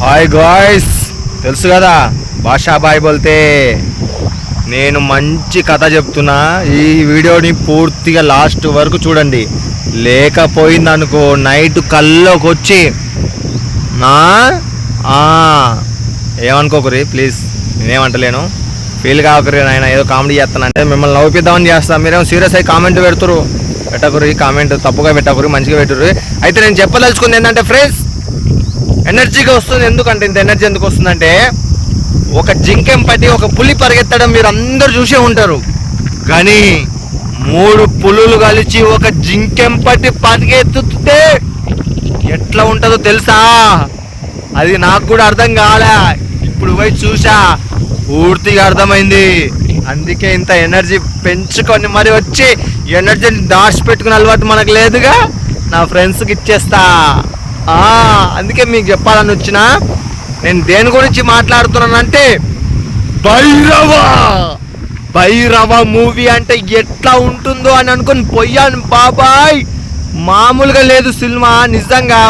Hi guys. తెలుసు కదా భాషాబాయ్ బోల్తే. నేను మంచి కథ చెప్తున్నా. ఈ వీడియోని పూర్తిగా లాస్ట్ వరకు చూడండి. లేకపోయింది అనుకో నైట్ కల్లోకి వచ్చి నా ఏమనుకోకరి ప్లీజ్ నేనేమంటలేను. ఫీల్ కాకరి ఆయన ఏదో కామెడీ చేస్తానంటే మిమ్మల్ని నవ్వుపిద్దామని చేస్తాను మీరేమో సీరియస్ అయ్యి కామెంట్ పెడుతురు పెట్టకురి కామెంట్ తప్పుగా పెట్టకురి మంచిగా పెట్టుర్రి. అయితే నేను చెప్పదలుచుకుంది ఏంటంటే ఫ్రెండ్స్ ఎనర్జీగా వస్తుంది. ఎందుకంటే ఇంత ఎనర్జీ ఎందుకు వస్తుందంటే ఒక జింకెం పట్టి ఒక పులి పరిగెత్తడం మీరు అందరు చూసే ఉంటారు. కానీ మూడు పులులు కలిసి ఒక జింకెం పట్టి పరిగెత్తుతే ఎట్లా ఉంటుందో తెలుసా? అది నాకు కూడా అర్థం కాలే. ఇప్పుడు పోయి చూసా పూర్తిగా అర్థమైంది. అందుకే ఇంత ఎనర్జీ పెంచుకొని మరి వచ్చి ఎనర్జీని దాచిపెట్టుకునే అలవాటు మనకు లేదుగా? నా ఫ్రెండ్స్కి ఇచ్చేస్తా. అందుకే మీకు చెప్పాలని వచ్చిన నేను దేని గురించి మాట్లాడుతున్నానంటే భైరవ! భైరవ మూవీ అంటే ఎట్లా ఉంటుందో అని అనుకుని పోయాను బాబాయ్. మామూలుగా లేదు సినిమా నిజంగా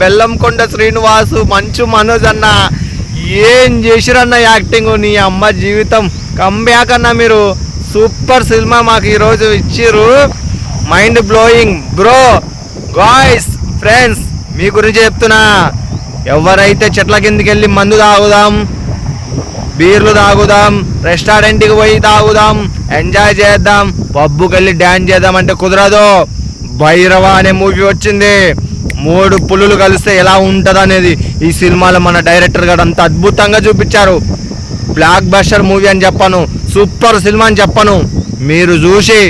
బెల్లంకొండ శ్రీనివాసు మంచు మనోజ్ అన్న ఏం చేసిరన్న యాక్టింగ్ నీ అమ్మ జీవితం. కంబ్యాక్ అన్న మీరు సూపర్ సినిమా మాకు ఈరోజు ఇచ్చిర్రు. Mind blowing. Bro guys friends మీ గురించి చెప్తున్నా. ఎవరైతే చెట్ల కిందకి వెళ్ళి మందు తాగుదాం బీర్లు తాగుదాం రెస్టారెంట్కి పోయి తాగుదాం ఎంజాయ్ చేద్దాం పబ్బుకి వెళ్ళి డ్యాన్స్ చేద్దాం అంటే కుదరదు. భైరవ అనే మూవీ వచ్చింది. మూడు పులులు కలిస్తే ఎలా ఉంటుంది అనేది ఈ సినిమాలో మన డైరెక్టర్ గారు అంత అద్భుతంగా చూపించారు. బ్లాక్ బస్టర్ మూవీ అని చెప్పను సూపర్ సినిమా అని చెప్పను. మీరు చూసి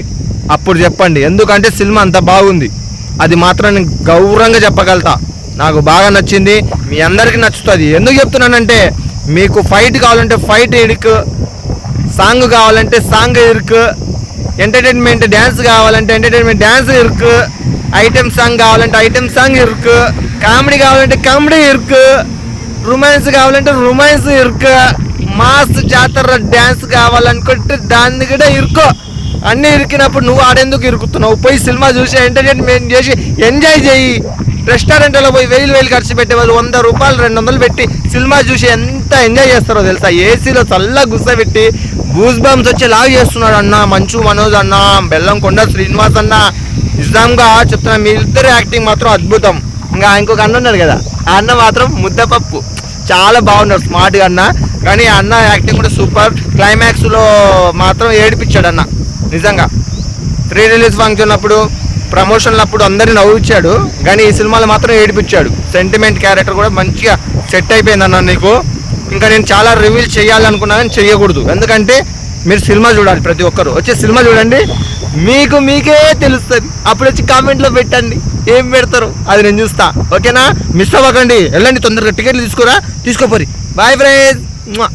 అప్పుడు చెప్పండి. ఎందుకంటే సినిమా అంత బాగుంది. అది మాత్రం నేను గౌరవంగా చెప్పగలుగుతా. నాకు బాగా నచ్చింది మీ అందరికీ నచ్చుతుంది. ఎందుకు చెప్తున్నానంటే మీకు ఫైట్ కావాలంటే ఫైట్ ఇరుకు సాంగ్ కావాలంటే సాంగ్ ఇరుకు ఎంటర్టైన్మెంట్ డ్యాన్స్ కావాలంటే ఎంటర్టైన్మెంట్ డ్యాన్స్ ఇరుకు ఐటెం సాంగ్ కావాలంటే ఐటెం సాంగ్ ఇరుకు కామెడీ కావాలంటే కామెడీ ఇరుకు రొమాన్స్ కావాలంటే రొమాన్స్ ఇరుకు మాస్ జాతర డ్యాన్స్ కావాలనుకుంటే దాన్ని కూడా ఇరుకో అన్నీ ఇరికినప్పుడు నువ్వు ఆడేందుకు ఇరుకుతున్నావు? పోయి సినిమా చూసి ఎంటర్టైన్మెంట్ చేసి ఎంజాయ్ చేయి. రెస్టారెంట్లో పోయి వేలు వేలు ఖర్చు పెట్టే వాళ్ళు వంద రూపాయలు రెండు వందలు పెట్టి సినిమా చూసి ఎంత ఎంజాయ్ చేస్తారో తెలుసా? ఏసీలో చల్ల గుస్సపెట్టి బూస్ బంప్స్ వచ్చి లావ్ చేస్తున్నాడు అన్న మంచు మనోజ్ అన్న బెల్లంకొండ శ్రీనివాస్ అన్న. నిజంగా చెప్తున్నా మీ ఇద్దరు యాక్టింగ్ మాత్రం అద్భుతం. ఇంకా ఇంకొక అన్న ఉన్నాడు కదా ఆ అన్న మాత్రం ముద్దపప్పు. చాలా బాగున్నాడు స్మార్ట్గా అన్న. కానీ ఆ అన్న యాక్టింగ్ కూడా సూపర్. క్లైమాక్స్లో మాత్రం ఏడిపించాడు అన్న. నిజంగా. ప్రీ రిలీజ్ ఫంక్షన్ అప్పుడు ప్రమోషన్లు అప్పుడు అందరిని నవ్విచ్చాడు. కానీ ఈ సినిమాలో మాత్రం ఏడిపించాడు. సెంటిమెంట్ క్యారెక్టర్ కూడా మంచిగా సెట్ అయిపోయింది అన్న నీకు. ఇంకా నేను చాలా రివీల్ చేయాలనుకున్నా కానీ చేయకూడదు ఎందుకంటే మీరు సినిమా చూడాలి ప్రతి ఒక్కరు. వచ్చే సినిమా చూడండి. మీకు మీకే తెలుస్తుంది. అప్పుడు వచ్చి కామెంట్లో పెట్టండి. ఏం పెడతారు? అది నేను చూస్తా. ఓకేనా? మిస్ అవ్వకండి. వెళ్ళండి తొందరగా. టికెట్లు తీసుకోరా? తీసుకోపోరి బాయ్ ఫ్రెండ్స్